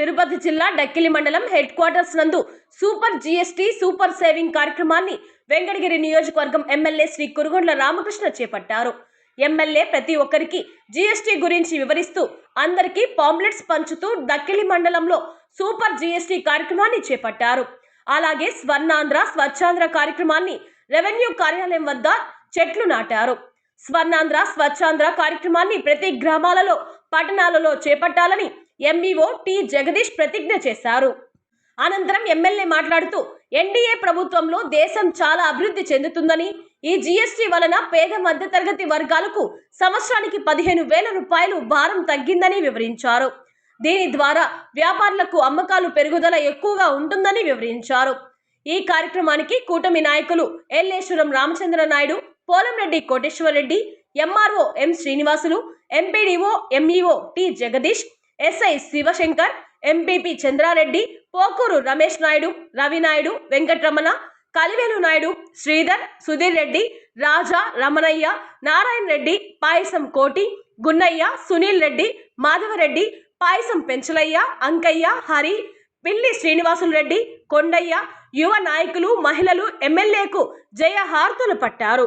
తిరుపతి జిల్లా డక్కిలి మండలం head quarters నందు సూపర్ జీఎస్టీ సూపర్ సేవింగ్ కార్యక్రమాన్ని వెంకటగిరి నియోజకవర్గం ఎమ్మెల్యే శ్రీ కురుగొండ్ల రామకృష్ణ చేపట్టారు. ఎమ్మెల్యే ప్రతి ఒక్కరికి జీఎస్టీ గురించి వివరిస్తూ అందరికీ పాంప్లెట్స్ పంచుతూ దక్కిలి మండలంలో సూపర్ జీఎస్టీ కార్యక్రమాన్ని చేపట్టారు. అలాగే స్వర్ణాంధ్ర స్వచ్ఛాంధ్ర కార్యక్రమాన్ని రెవెన్యూ కార్యాలయం వద్ద చెట్లు నాటారు. స్వర్ణాంధ్ర స్వచ్ఛాంధ్ర కార్యక్రమాన్ని ప్రతి గ్రామాలలో పట్టణాలలో చేపట్టాలని ఎంఈఓ టి జగదీష్ ప్రతిజ్ఞ చేశారు. అనంతరం ఎమ్మెల్యే మాట్లాడుతూ ఎన్డీఏ ప్రభుత్వంలో దేశం చాలా అభివృద్ధి చెందుతుందని ఈ జీఎస్టీ వలన పేద మధ్యతరగతి వర్గాలకు సంవత్సరానికి పదిహేను వేల రూపాయలు భారం తగ్గిందని వివరించారు. దీని ద్వారా వ్యాపారులకు అమ్మకాలు పెరుగుదల ఎక్కువగా ఉంటుందని వివరించారు. ఈ కార్యక్రమానికి కూటమి నాయకులు Elleswaram Ramachandra Naidu Polamreddy Koteswarareddy MRO M Srinivasulu MPDO MEO T Jagadish SI Sivasankar MPP Chandrareddy Pokuru Ramesh Naidu Ravinaidu Venkataramana Kalivelu Naidu Sridhar Sudheer Reddy Raja Ramanaiah Narayana Reddy Payasam Koti Gunnaiah Sunil Reddy Madhava Reddy పాయసం పెంచలయ్య అంకయ్య హరి పిల్లి శ్రీనివాసులు రెడ్డి కొండయ్య యువ నాయకులు మహిళలు ఎమ్మెల్యేకు జయ హారతులు పట్టారు.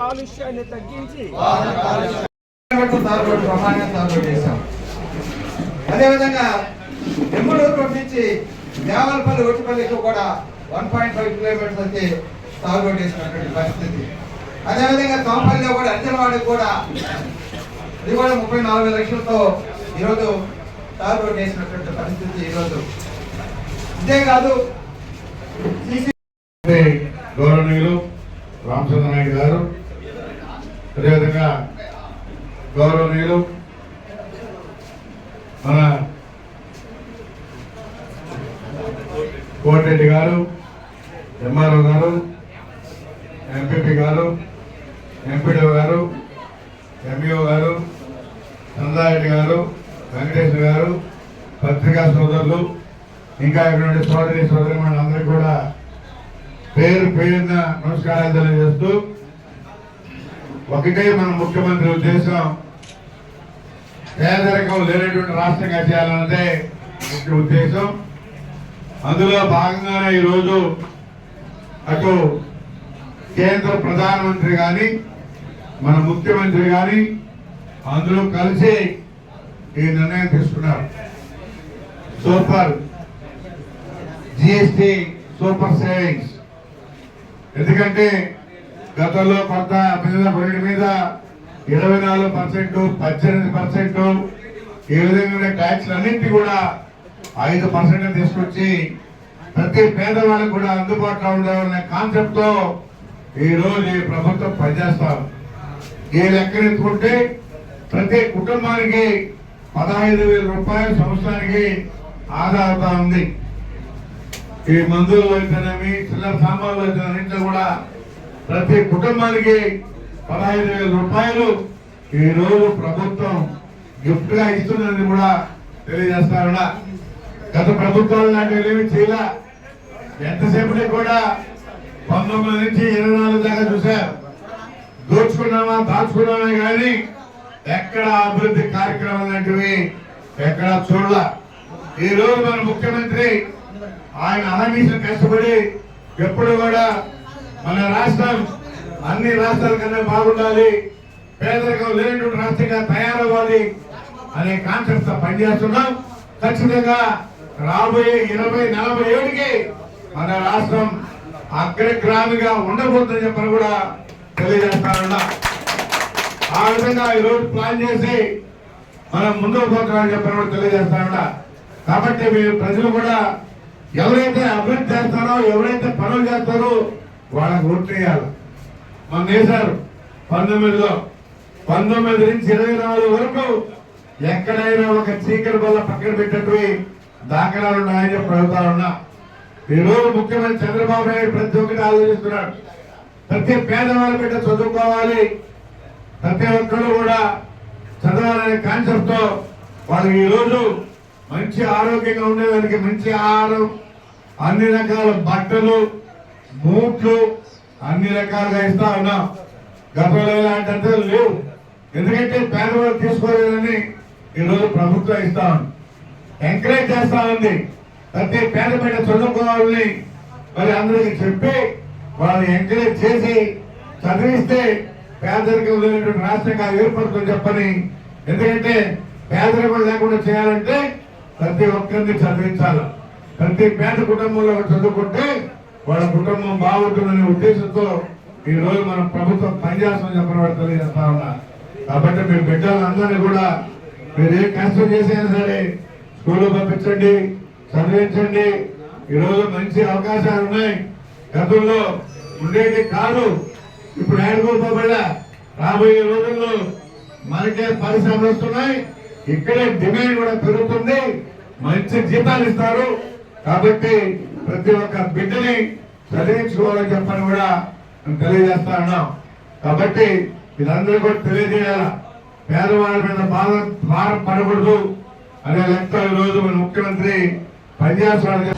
కాలుష్యాన్ని తగ్గించి అదేవిధంగా రోడ్ నుంచి దేవాలపల్లి ఒట్టిపల్లికి కూడా వన్ పాయింట్ ఫైవ్ కిలోమీటర్స్ వచ్చి తాగుబోతు చేసినటువంటి పరిస్థితి. అదేవిధంగా తోంపల్లిలో కూడా అంజనవాడికి కూడా ఇది కూడా ముప్పై నాలుగు లక్షలతో ఈరోజు తాగుబోతు చేసినటువంటి పరిస్థితి ఈరోజు. ఇదే సీసీ గౌరవనీయులు రామచంద్ర నాయుడు గారు అదేవిధంగా గౌరవనీయులు మన కోటిరెడ్డి గారు ఎంఆర్ఓ గారు ఎంపీపీ గారు ఎంపీడీఓ గారు ఎంఈఓ గారు చంద్రారెడ్డి గారు వెంకటేశ్వర గారు పత్రికా సోదరులు ఇంకా ఇక్కడ సోదరి సోదరి అందరికీ కూడా పేరు పేరున నమస్కారాలు తెలియజేస్తూ ఒకటే మన ముఖ్యమంత్రి ఉద్దేశం పేదరికం లేనటువంటి రాష్ట్రంగా చేయాలన్నదే ముఖ్య ఉద్దేశం. అందులో భాగంగానే ఈరోజు అటు కేంద్ర ప్రధానమంత్రి కానీ మన ముఖ్యమంత్రి కానీ అందరూ కలిసి ఈ నిర్ణయం తీసుకున్నారు. సూపర్. GST super savings. ఎందుకంటే గతంలో కొంత మీద కొన్నిటి మీద ఇరవై నాలుగు పర్సెంట్ పద్దెనిమిది పర్సెంట్ ఈ విధంగా ట్యాక్స్ అన్నింటి కూడా ఐదు పర్సెంట్ తీసుకొచ్చి ప్రతి పేదవాళ్ళకు కూడా అందుబాటులో ఉండాలనే కాన్సెప్ట్తో ఈ రోజు ఈ ప్రభుత్వం పనిచేస్తారు ఈ లెక్కనెత్తుకుంటే ప్రతి కుటుంబానికి పదహైదు వేల రూపాయలు సంవత్సరానికి ఆదా అవుతా ఉంది. ఈ మందులు అయితేనేమి చిల్లర సామాన్లు అయితేనే కూడా ప్రతి కుటుంబానికి పదహైదు వేల రూపాయలు ఈ రోజు ప్రభుత్వం గిఫ్ట్గా ఇస్తుందని కూడా తెలియజేస్తారన్నా గత ప్రభుత్వాలు లాంటివి ఏమి చేయలే. ఎంతసేపటికి కూడా పంతొమ్మిది నుంచి ఇరవై నాలుగు దాకా చూశారు. దోచుకున్నామా దాచుకున్నామే కానీ ఎక్కడ అభివృద్ధి కార్యక్రమాలు లాంటివి ఎక్కడ చూడాల. ఈ రోజు మన ముఖ్యమంత్రి ఆయన అహర్నిశలు కష్టపడి ఎప్పుడు కూడా మన రాష్ట్రం అన్ని రాష్ట్రాల కన్నా బాగుండాలి. పేదరికం లేనటువంటి రాష్ట్రంగా తయారవ్వాలి అనే కాన్సెప్ట్తో పనిచేస్తున్నాం. ఖచ్చితంగా రాబోయే ఇరవై నలభై ఏడుకి మన రాష్ట్రం అగ్రగ్రామిగా ఉండబోతుందని చెప్పని కూడా తెలియజేస్తానన్నా ఆ విధంగా ఈ రోజు ప్లాన్ చేసి మనం ముందుకు పోతున్నామని చెప్పని కూడా తెలియజేస్తానన్నా కాబట్టి మీరు ప్రజలు కూడా ఎవరైతే అభివృద్ధి చేస్తారో ఎవరైతే పనులు చేస్తారో వాళ్ళకి ఓట్లు వేయాలి మన వేశారు. పంతొమ్మిదిలో పంతొమ్మిది నుంచి ఇరవై నాలుగు వరకు ఎక్కడైనా ఒక చీకటి వల్ల పక్కన పెట్టినవి దాఖలాలు ఉన్నాయని చెప్పి ఉన్నా. ఈ రోజు ముఖ్యమంత్రి చంద్రబాబు నాయుడు ప్రతి ఒక్కటి ఆలోచిస్తున్నాడు. ప్రతి పేదవాళ్ళ బిడ్డ చదువుకోవాలి. ప్రతి ఒక్కరు కూడా చదవాలనే కాన్సెప్ట్తో వాళ్ళు ఈ మంచి ఆరోగ్యంగా ఉండేదానికి మంచి ఆహారం అన్ని రకాల బట్టలు బూట్లు అన్ని రకాలుగా ఇస్తా ఉన్నాం. గతంలో ఇలాంటి అంశాలు లేవు. ఎందుకంటే పేదవాళ్ళు తీసుకోలేదని ఈ రోజు ప్రభుత్వం ఇస్తా ఉంది. ఎంకరేజ్ చేస్తా ఉంది. ప్రతి పేద బిడ్డ చదువుకోవాలని మరి అందరికి చెప్పి వాళ్ళని ఎంకరేజ్ చేసి చదివిస్తే పేదరికం లేనటువంటి రాష్ట్రంగా ఏర్పడుతుంది చెప్పని. ఎందుకంటే పేదరికం లేకుండా చేయాలంటే ప్రతి ఒక్కరిని చదివించాలి. ప్రతి పేద కుటుంబంలో చదువుకుంటే వాళ్ళ కుటుంబం బాగుంటుందనే ఉద్దేశంతో ఈ రోజు మన ప్రభుత్వం పనిచేస్తామని చెప్పిన వాడు తెలియజేస్తా ఉన్నా. కాబట్టి మీ బిడ్డలందరినీ కూడా మీరు ఏ కష్టం చేసైనా సరే స్కూల్లో పంపించండి చదివించండి. ఈ రోజు మంచి అవకాశాలు ఉన్నాయి. గతంలో ఉండేది కాదు. ఇప్పుడు ఏడుకోబడ్డా రాబోయే రోజుల్లో మనకే పరిశ్రమలు వస్తున్నాయి. ఇక్కడే డిమాండ్ కూడా పెరుగుతుంది. మంచి జీతాలు ఇస్తారు. కాబట్టి ప్రతి ఒక్క బిడ్డని చదివించుకోవాలని చెప్పని కూడా మేము తెలియజేస్తా ఉన్నాం. కాబట్టి ఇదందరూ కూడా తెలియజేయాల? పేదవాళ్ళ మీద బాధ భారం పడకూడదు అనే లెక్క ఈరోజు రోజు మన ముఖ్యమంత్రి పనిచేస్తున్నాడు.